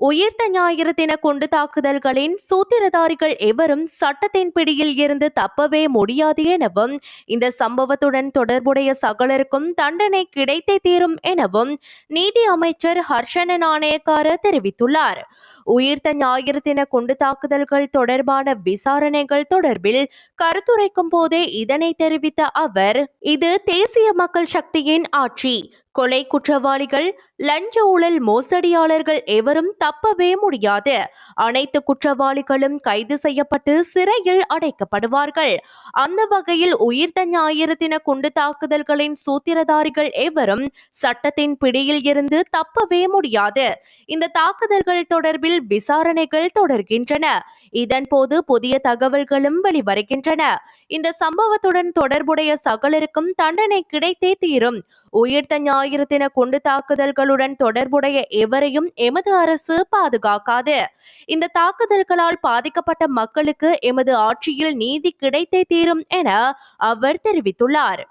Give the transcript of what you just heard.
உயிர்த்த ஞாயிறு தின குண்டு தாக்குதல்களின் சூத்திரதாரிகள் எவரும் சட்டத்தின் பிடியில் இருந்து தப்பவே முடியாது எனவும் இந்த சம்பவத்துடன் தொடர்புடைய சகலருக்கும் தண்டனை கிடைத்தே தீரும் எனவும் நீதி அமைச்சர் ஹர்ஷன நாணயக்கார தெரிவித்துள்ளார். உயிர்த்த ஞாயிறு தின குண்டு தாக்குதல்கள் தொடர்பான விசாரணைகள் தொடர்பில் கருத்துரைக்கும் போதே இதனை தெரிவித்த அவர் இது தேசிய மக்கள் சக்தியின் ஆட்சி. கொலை குற்றவாளிகள் லஞ்ச ஊழல் மோசடியாளர்கள் எவரும் தப்பவே முடியாது. அனைத்து குற்றவாளிகளும் கைது செய்யப்பட்டு சிறையில் அடைக்கப்படுவார்கள். அந்த வகையில் உயிர்த்த ஞாயிறு தின குண்டு தாக்குதல்களின் சூத்திரதாரிகள் எவரும் சட்டத்தின் பிடியில் இருந்து தப்பவே முடியாது. இந்த தாக்குதல்கள் தொடர்பில் விசாரணைகள் தொடர்கின்றன. இதன்போது புதிய தகவல்களும் வெளிவருகின்றன. இந்த சம்பவத்துடன் தொடர்புடைய சகலருக்கும் தண்டனை கிடைத்தே தீரும். உயிர்த்த ஞாயிறு தின குண்டு தாக்குதல்களுடன் தொடர்புடைய எவரையும் எமது அரசு பாதுகாக்காது. இந்த தாக்குதல்களால் பாதிக்கப்பட்ட மக்களுக்கு எமது ஆட்சியில் நீதி கிடைத்தே தீரும் என அவர் தெரிவித்துள்ளார்.